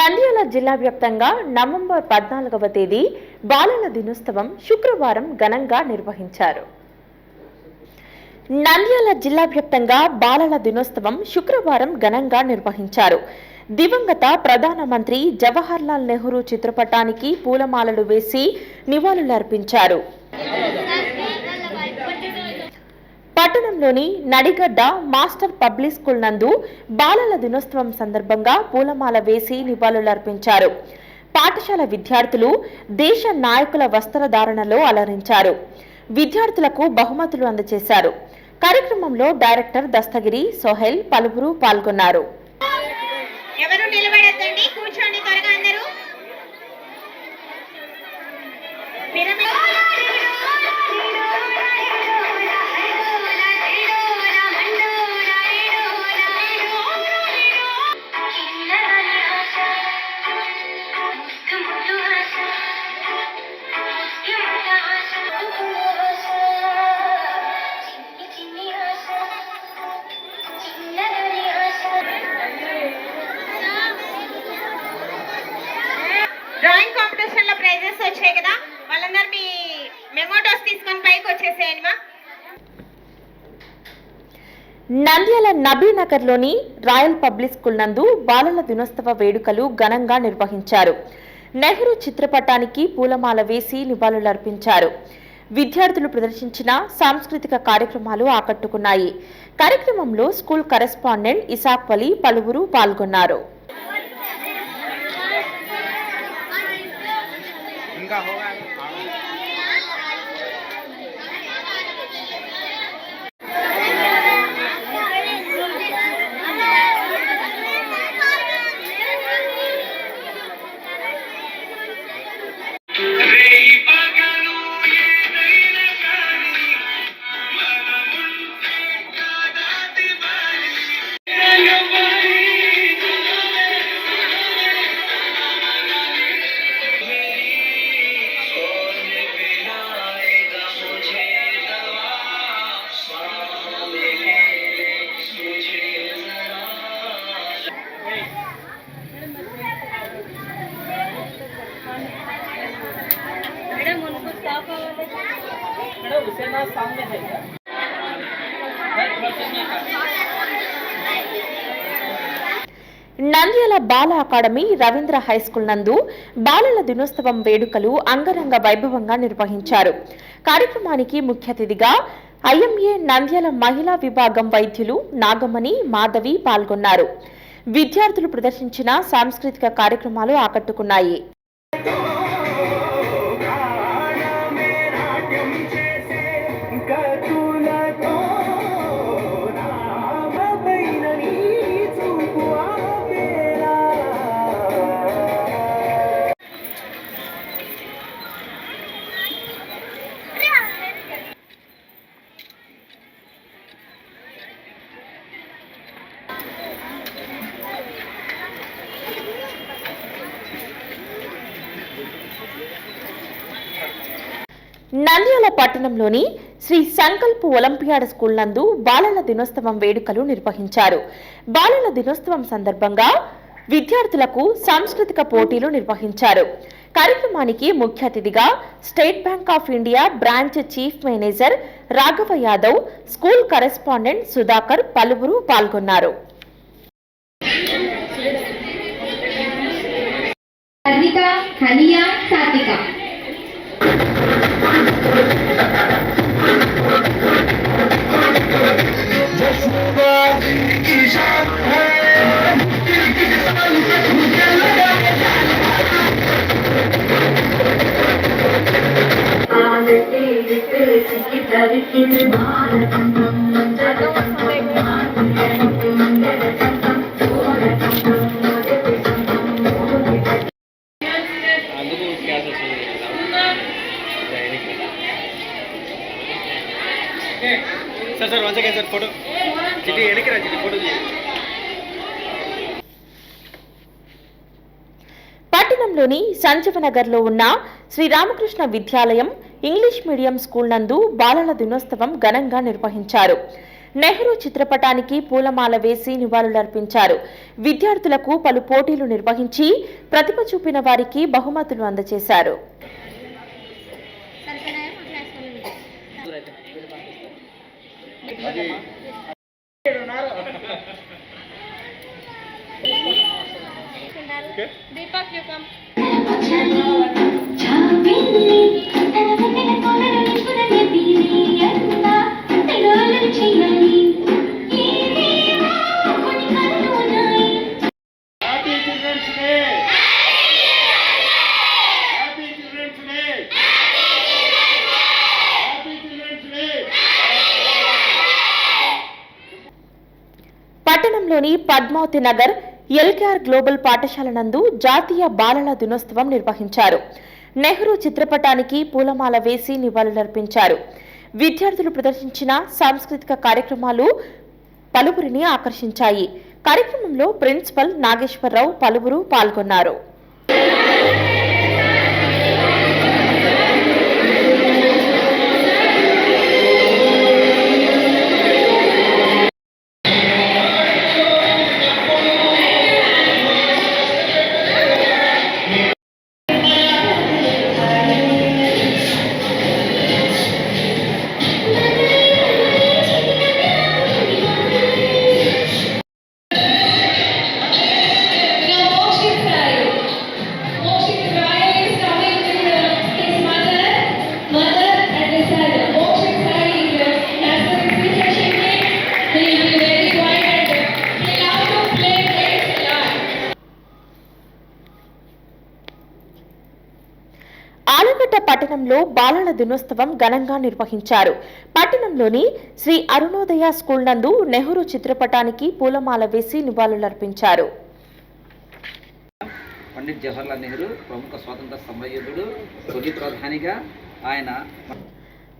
నంద్యాల జిల్లా వ్యాప్తంగా నవంబర్ పద్నాలుగవ తేదీ బాలల దినోత్సవం శుక్రవారం ఘనంగా నిర్వహించారు. నంద్యాల జిల్లా వ్యాప్తంగా బాలల దినోత్సవం శుక్రవారం ఘనంగా నిర్వహించారు. దివంగత ప్రధానమంత్రి జవహర్లాల్ నెహ్రూ చిత్రపటానికి పూలమాలలు వేసి నివాళులర్పించారు. పట్టణంలోని నడిగడ్డ మాస్టర్ పబ్లిక్ స్కూల్ నందు బాలల దినోత్సవం సందర్భంగా పూలమాల వేసి నివాళులర్పించారు. పాఠశాల విద్యార్థులు దేశ నాయకుల వస్త్రధారణలో అలరించారు. విద్యార్థులకు బహుమతులు అందజేశారు. కార్యక్రమంలో డైరెక్టర్ దస్తగిరి సోహెల్ పలువురు పాల్గొన్నారు. ఎవరు నిలబడద్దండి? కూర్చోండి త్వరగా అందరూ. నంద్యాల నబీనగర్లోని రాయల్ పబ్లిక్ స్కూల్ నందు బాలల దినోత్సవ వేడుకలు ఘనంగా నిర్వహించారు. నెహ్రూ చిత్రపటానికి పూలమాల వేసి నివాళులర్పించారు. విద్యార్థులు ప్రదర్శించిన సాంస్కృతిక కార్యక్రమాలు ఆకట్టుకున్నాయి. కార్యక్రమంలో స్కూల్ కరెస్పాండెంట్ ఇసాక్ వలి పలువురు పాల్గొన్నారు. ఇంకా Nandyal Bala academy Ravindra high school నందు బాలల దినోత్సవం వేడుకలు అంగరంగ వైభవంగా నిర్వహించారు కార్యక్రమానికి ముఖ్య అతిథిగా ఐఎంఏ నంద్యాల మహిళా విభాగం వైద్యులు నాగమణి మాధవి పాల్గొన్నారు విద్యార్థులు ప్రదర్శించిన సాంస్కృతిక కార్యక్రమాలు ఆకట్టుకున్నాయి నంద్యాల పట్టణంలోని శ్రీ సంకల్ప్ ఒలింపియాడ్ స్కూల్ నందు బాలల దినోత్సవం వేడుకలు నిర్వహించారు. బాలల దినోత్సవం సందర్భంగా విద్యార్థులకు సాంస్కృతిక పోటీలు నిర్వహించారు. కార్యక్రమానికి ముఖ్య అతిథిగా State Bank of India branch chief manager Raghava Yadav school correspondent Sudhakar పలువురు పాల్గొన్నారు. Satvika. Sir sir one second sir photo. చిట్టి వెనక్కి రా చిట్టి ఫోటో పట్టణంలోని సంజీవనగర్లో ఉన్న శ్రీరామకృష్ణ విద్యాలయం ఇంగ్లీష్ మీడియం స్కూల్ నందు బాలల దినోత్సవం ఘనంగా నిర్వహించారు. నెహ్రూ చిత్రపటానికి పూలమాల వేసి నివాళులర్పించారు. విద్యార్థులకు పలు పోటీలు నిర్వహించి ప్రతిభ చూపిన వారికి బహుమతులు అందజేశారు. దీపక్ పట్టణంలోని పద్మావతి నగర్ ఎల్కేఆర్ గ్లోబల్ పాఠశాల నందు జాతీయ బాలల దినోత్సవం నిర్వహించారు. నెహ్రూ చిత్రపటానికి పూలమాల వేసి నివాళులర్పించారు. విద్యార్థులు ప్రదర్శించిన సాంస్కృతిక కార్యక్రమాలు పలువురిని ఆకర్షించాయి. కార్యక్రమంలో ప్రిన్సిపల్ నాగేశ్వరరావు పలువురు పాల్గొన్నారు. ఆలగడ్డ పట్టణంలో బాలల దినోత్సవం ఘనంగా నిర్వహించారు. పట్టణంలోని శ్రీ అరుణోదయ స్కూల్ నందు నెహ్రూ చిత్రపటానికి పూలమాల వేసి నివాళులర్పించారు. పండిత్ జవహర్లాల్ నెహ్రూ ప్రముఖ స్వాతంత్ర సమరయోధుడు తొలి ప్రధానిగా ఆయన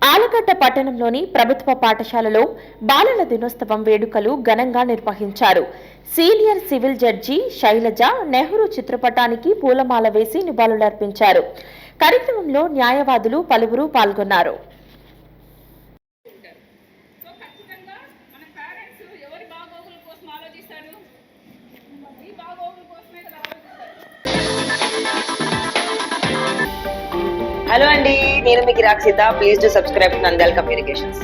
ఆలగడ్డ పట్టణంలోని ప్రభుత్వ పాఠశాలలో బాలల దినోత్సవం వేడుకలు ఘనంగా నిర్వహించారు. Senior civil judge Sailaja Nehru చిత్రపటానికి పూలమాల వేసి నివాళులర్పించారు. కార్యక్రమంలో న్యాయవాదులు పలువురు పాల్గొన్నారు. సో ఖచ్చితంగా మన పేరెంట్స్ ఎవరి బాగోగుల కోసం ఆలోచిస్తారు? ఈ బాగోగుల కోసమే కదా ఆలోచిస్తారు. హలో అండి నేను మీకు Rakshita please to subscribe Nandyal communications